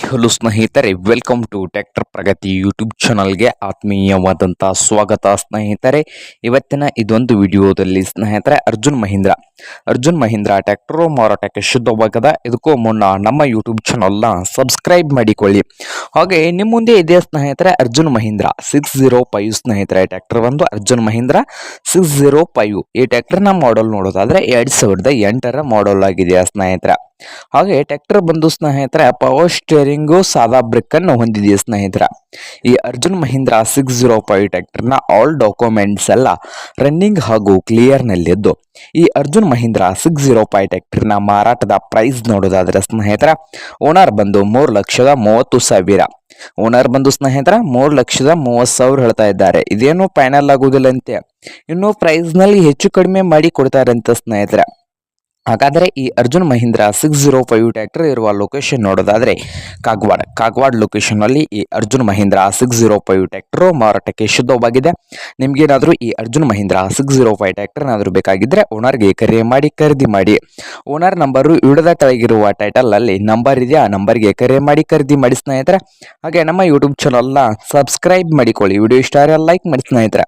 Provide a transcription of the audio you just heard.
Hello ಸ್ನೇಹಿತರೆ welcome to tractor Pragati YouTube ಚಾನಲ್ಗೆ ಆತ್ಮೀಯವಾದಂಥ ಸ್ವಾಗತ ಸ್ನೇಹಿತರೆ. ಇವತ್ತಿನ ಇದೊಂದು ವಿಡಿಯೋದಲ್ಲಿ ಸ್ನೇಹಿತರೆ, ಅರ್ಜುನ್ ಮಹೀಂದ್ರ. ಅರ್ಜುನ್ ಮಹೀಂದ್ರ ಟ್ಯಾಕ್ಟರು ಮಾರಾಟಕ್ಕೆ ಶುದ್ಧವಾಗದ. ಇದಕ್ಕೂ ಮುನ್ನ ನಮ್ಮ ಯೂಟ್ಯೂಬ್ ಚಾನಲ್ನ ಸಬ್ಸ್ಕ್ರೈಬ್ ಮಾಡಿಕೊಳ್ಳಿ. ಹಾಗೆ ನಿಮ್ಮ ಮುಂದೆ ಇದೆ ಸ್ನೇಹಿತರೆ, Arjun Mahindra. Six zero five ಸ್ನೇಹಿತರೆ ಟ್ಯಾಕ್ಟರ್ ಒಂದು, Arjun Mahindra. Six zero five ಈ ಟ್ಯಾಕ್ಟರ್ನ ಮಾಡಲ್ ನೋಡೋದಾದರೆ ಎರಡು ಸಾವಿರದ ಎಂಟರ ಮಾಡಲ್ ಆಗಿದೆ ಸ್ನೇಹಿತರೆ? ಹಾಗೆ ಟ್ರ್ಯಾಕ್ಟರ್ ಬಂದು ಸ್ನೇಹಿತರೆ ಪವರ್ ಸ್ಟೇರಿಂಗು ಸಾದಾ ಬ್ರೇಕ್ ಅನ್ನು ಸ್ನೇಹಿತರ? ಈ Arjun Mahindra six zero five ಟ್ರ್ಯಾಕ್ಟರ್ನ ಆಲ್ ಡಾಕ್ಯುಮೆಂಟ್ಸ್ ಎಲ್ಲ ರನ್ನಿಂಗ್ ಹಾಗೂ ಕ್ಲಿಯರ್ ನಲ್ಲಿದ್ದು ಈ Arjun Mahindra six zero five ಟ್ರ್ಯಾಕ್ಟರ್ನ ಮಾರಾಟದ ಪ್ರೈಸ್ ನೋಡೋದಾದರೆ ಸ್ನೇಹಿತರ ಓನರ್ ಬಂದು ಮೂರು ಲಕ್ಷದ ಮೂವತ್ತು ಸಾವಿರ. ಓನರ್ ಬಂದು ಸ್ನೇಹಿತರ, ಮೂರು ಲಕ್ಷದ ಮೂವತ್ತು ಸಾವಿರ ಹೇಳ್ತಾ ಇದ್ದಾರೆ. ಇದೇನು ಫೈನಲ್ ಆಗುವುದಿಲ್ಲಂತೆ ಇನ್ನು ಪ್ರೈಸ್ನಲ್ಲಿ ಹೆಚ್ಚು ಕಡಿಮೆ ಮಾಡಿ ಅಂತ ಸ್ನೇಹಿತರೆ. ಹಾಗಾದರೆ ಈ Arjun Mahindra six zero five tractor ಇರುವ ಲೊಕೇಶನ್ ನೋಡೋದಾದರೆ ಕಾಗವಾಡ. ಕಾಗವಾಡ ಲೊಕೇಶನ್ನಲ್ಲಿ ಈ Arjun Mahindra six zero five tractor ಮಾರಾಟಕ್ಕೆ ಶುದ್ಧವಾಗಿದೆ. ನಿಮಗೇನಾದರೂ ಈ Arjun Mahindra six zero five tractor ಏನಾದರೂ ಬೇಕಾಗಿದ್ದರೆ ಓನರ್ಗೆ ಕರೆ ಮಾಡಿ, ಖರೀದಿ ಮಾಡಿ. ಓನರ್ ನಂಬರು ಇಡದ ಕೆಳಗಿರುವ ಟೈಟಲಲ್ಲಿ ನಂಬರ್ ಇದೆ ಆ ನಂಬರ್ಗೆ ಕರೆ ಮಾಡಿ, ಖರೀದಿ ಮಾಡಿ ಸ್ನೇಹಿತರೆ. ಹಾಗೆ ನಮ್ಮ ಯೂಟ್ಯೂಬ್ ಚಾನಲ್ನ ಸಬ್ಸ್ಕ್ರೈಬ್ ಮಾಡಿಕೊಳ್ಳಿ. ವಿಡಿಯೋ ಇಷ್ಟ ಲೈಕ್ ಮಾಡಿ ಸ್ನೇಹಿತರೆ.